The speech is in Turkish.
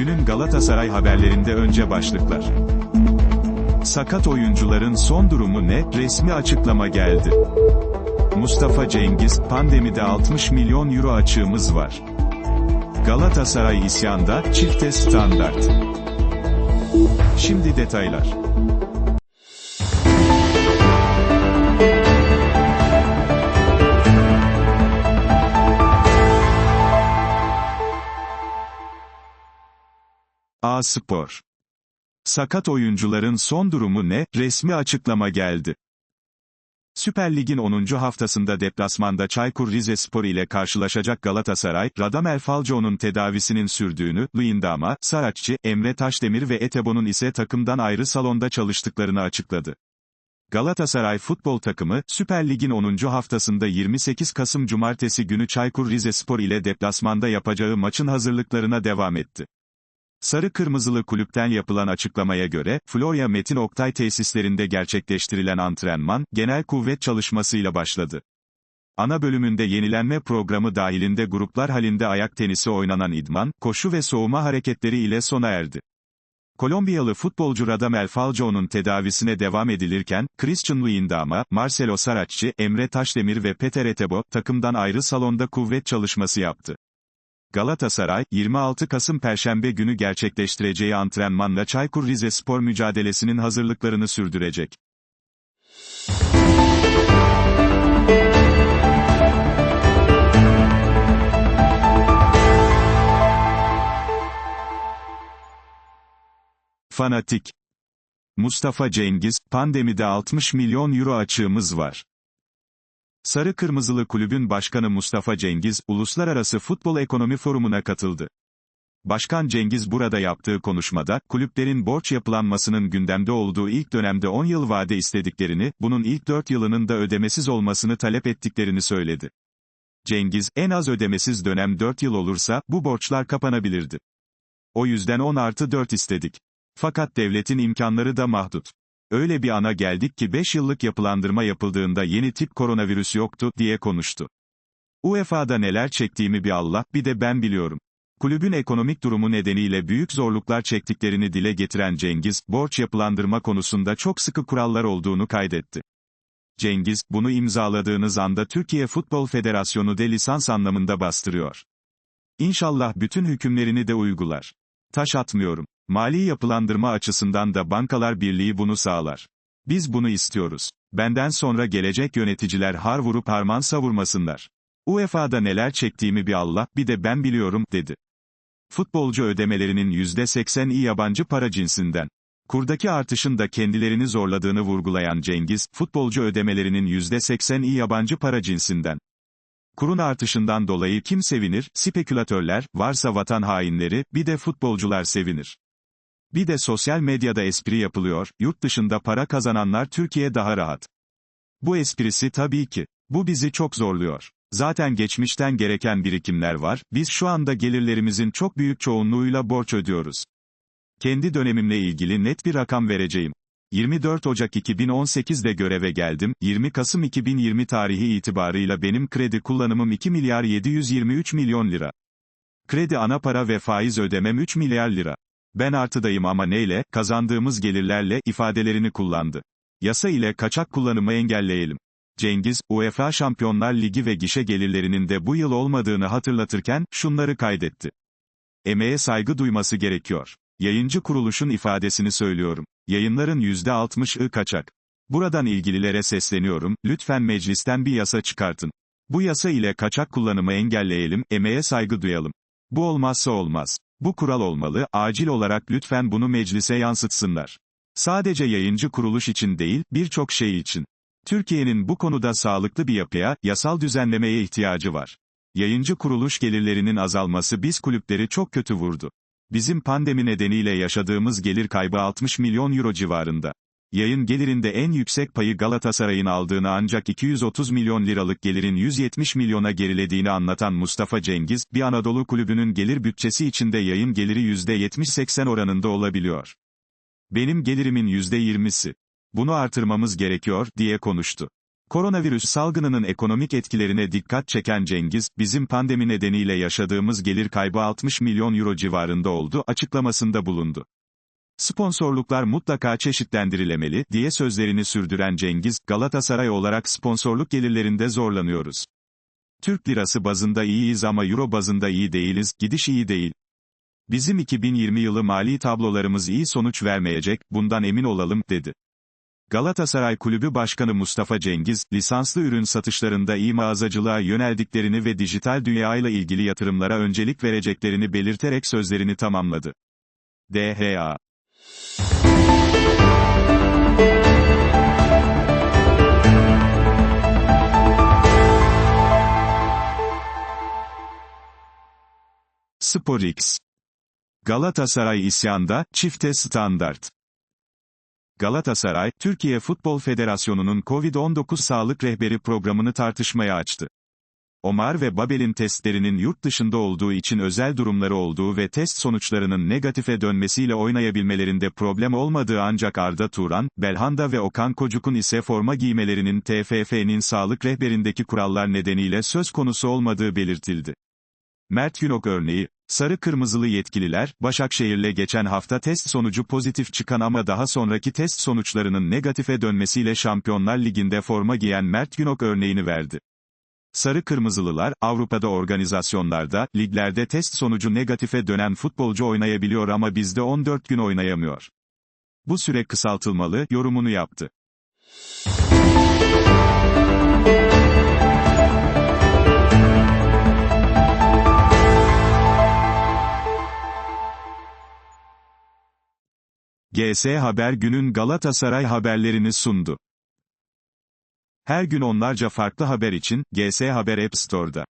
Günün Galatasaray haberlerinde önce başlıklar. Sakat oyuncuların son durumu ne? Resmi açıklama geldi. Mustafa Cengiz, pandemide 60 milyon euro açığımız var. Galatasaray isyanda, çifte standart. Şimdi detaylar. A Spor. Sakat oyuncuların son durumu ne? Resmi açıklama geldi. Süper Lig'in 10. haftasında deplasmanda Çaykur Rizespor ile karşılaşacak Galatasaray, Radamel Falcao'nun tedavisinin sürdüğünü, Luyendama, Saratçı, Emre Taşdemir ve Etebo'nun ise takımdan ayrı salonda çalıştıklarını açıkladı. Galatasaray futbol takımı, Süper Lig'in 10. haftasında 28 Kasım Cumartesi günü Çaykur Rizespor ile deplasmanda yapacağı maçın hazırlıklarına devam etti. Sarı Kırmızılı kulüpten yapılan açıklamaya göre, Florya Metin Oktay tesislerinde gerçekleştirilen antrenman, genel kuvvet çalışmasıyla başladı. Ana bölümünde yenilenme programı dahilinde gruplar halinde ayak tenisi oynanan idman, koşu ve soğuma hareketleri ile sona erdi. Kolombiyalı futbolcu Radamel Falcao'nun tedavisine devam edilirken, Christian Luyendama, Marcelo Saratçı, Emre Taşdemir ve Peter Etebo, takımdan ayrı salonda kuvvet çalışması yaptı. Galatasaray, 26 Kasım Perşembe günü gerçekleştireceği antrenmanla Çaykur Rizespor mücadelesinin hazırlıklarını sürdürecek. Fanatik. Mustafa Cengiz, pandemide 60 milyon euro açığımız var. Sarı Kırmızılı Kulübün Başkanı Mustafa Cengiz, Uluslararası Futbol Ekonomi Forumu'na katıldı. Başkan Cengiz burada yaptığı konuşmada, kulüplerin borç yapılanmasının gündemde olduğu ilk dönemde 10 yıl vade istediklerini, bunun ilk 4 yılının da ödemesiz olmasını talep ettiklerini söyledi. Cengiz, en az ödemesiz dönem 4 yıl olursa, bu borçlar kapanabilirdi. O yüzden 10 artı 4 istedik. Fakat devletin imkanları da mahdut. Öyle bir ana geldik ki 5 yıllık yapılandırma yapıldığında yeni tip koronavirüs yoktu, diye konuştu. UEFA'da neler çektiğimi bir Allah, bir de ben biliyorum. Kulübün ekonomik durumu nedeniyle büyük zorluklar çektiklerini dile getiren Cengiz, borç yapılandırma konusunda çok sıkı kurallar olduğunu kaydetti. Cengiz, bunu imzaladığınız anda Türkiye Futbol Federasyonu de lisans anlamında bastırıyor. İnşallah bütün hükümlerini de uygular. Taş atmıyorum. Mali yapılandırma açısından da Bankalar Birliği bunu sağlar. Biz bunu istiyoruz. Benden sonra gelecek yöneticiler har vurup harman savurmasınlar. UEFA'da neler çektiğimi bir Allah, bir de ben biliyorum, dedi. Futbolcu ödemelerinin %80'i yabancı para cinsinden. Kurdaki artışın da kendilerini zorladığını vurgulayan Cengiz, futbolcu ödemelerinin %80'i yabancı para cinsinden. Kurun artışından dolayı kim sevinir? Spekülatörler, varsa vatan hainleri, bir de futbolcular sevinir. Bir de sosyal medyada espri yapılıyor, yurt dışında para kazananlar Türkiye daha rahat. Bu esprisi tabii ki. Bu bizi çok zorluyor. Zaten geçmişten gereken birikimler var, biz şu anda gelirlerimizin çok büyük çoğunluğuyla borç ödüyoruz. Kendi dönemimle ilgili net bir rakam vereceğim. 24 Ocak 2018'de göreve geldim, 20 Kasım 2020 tarihi itibarıyla benim kredi kullanımım 2 milyar 723 milyon lira. Kredi ana para ve faiz ödemem 3 milyar lira. Ben artıdayım ama neyle, kazandığımız gelirlerle, ifadelerini kullandı. Yasa ile kaçak kullanımı engelleyelim. Cengiz, UEFA Şampiyonlar Ligi ve gişe gelirlerinin de bu yıl olmadığını hatırlatırken, şunları kaydetti. Emeğe saygı duyması gerekiyor. Yayıncı kuruluşun ifadesini söylüyorum. Yayınların %60'ı kaçak. Buradan ilgililere sesleniyorum, lütfen meclisten bir yasa çıkartın. Bu yasa ile kaçak kullanımı engelleyelim, emeğe saygı duyalım. Bu olmazsa olmaz. Bu kural olmalı, acil olarak lütfen bunu meclise yansıtsınlar. Sadece yayıncı kuruluş için değil, birçok şey için. Türkiye'nin bu konuda sağlıklı bir yapıya, yasal düzenlemeye ihtiyacı var. Yayıncı kuruluş gelirlerinin azalması biz kulüpleri çok kötü vurdu. Bizim pandemi nedeniyle yaşadığımız gelir kaybı 60 milyon euro civarında. Yayın gelirinde en yüksek payı Galatasaray'ın aldığını ancak 230 milyon liralık gelirin 170 milyona gerilediğini anlatan Mustafa Cengiz, bir Anadolu kulübünün gelir bütçesi içinde yayın geliri %70-80 oranında olabiliyor. Benim gelirimin %20'si. Bunu artırmamız gerekiyor, diye konuştu. Koronavirüs salgınının ekonomik etkilerine dikkat çeken Cengiz, bizim pandemi nedeniyle yaşadığımız gelir kaybı 60 milyon euro civarında oldu açıklamasında bulundu. Sponsorluklar mutlaka çeşitlendirilemeli, diye sözlerini sürdüren Cengiz, Galatasaray olarak sponsorluk gelirlerinde zorlanıyoruz. Türk lirası bazında iyiyiz ama euro bazında iyi değiliz, gidiş iyi değil. Bizim 2020 yılı mali tablolarımız iyi sonuç vermeyecek, bundan emin olalım, dedi. Galatasaray Kulübü Başkanı Mustafa Cengiz, lisanslı ürün satışlarında iyi mağazacılığa yöneldiklerini ve dijital dünyayla ilgili yatırımlara öncelik vereceklerini belirterek sözlerini tamamladı. DHA SporX Galatasaray isyanda, çifte standart. Galatasaray, Türkiye Futbol Federasyonu'nun Covid-19 sağlık rehberi programını tartışmaya açtı. Omar ve Babel'in testlerinin yurt dışında olduğu için özel durumları olduğu ve test sonuçlarının negatife dönmesiyle oynayabilmelerinde problem olmadığı ancak Arda Turan, Belhanda ve Okan Kocuk'un ise forma giymelerinin TFF'nin sağlık rehberindeki kurallar nedeniyle söz konusu olmadığı belirtildi. Mert Günok örneği, Sarı Kırmızılı yetkililer, Başakşehir'le geçen hafta test sonucu pozitif çıkan ama daha sonraki test sonuçlarının negatife dönmesiyle Şampiyonlar Ligi'nde forma giyen Mert Günok örneğini verdi. Sarı Kırmızılılar, Avrupa'da organizasyonlarda, liglerde test sonucu negatife dönen futbolcu oynayabiliyor ama bizde 14 gün oynayamıyor. Bu süre kısaltılmalı, yorumunu yaptı. GS Haber günün Galatasaray haberlerini sundu. Her gün onlarca farklı haber için, GS Haber App Store'da.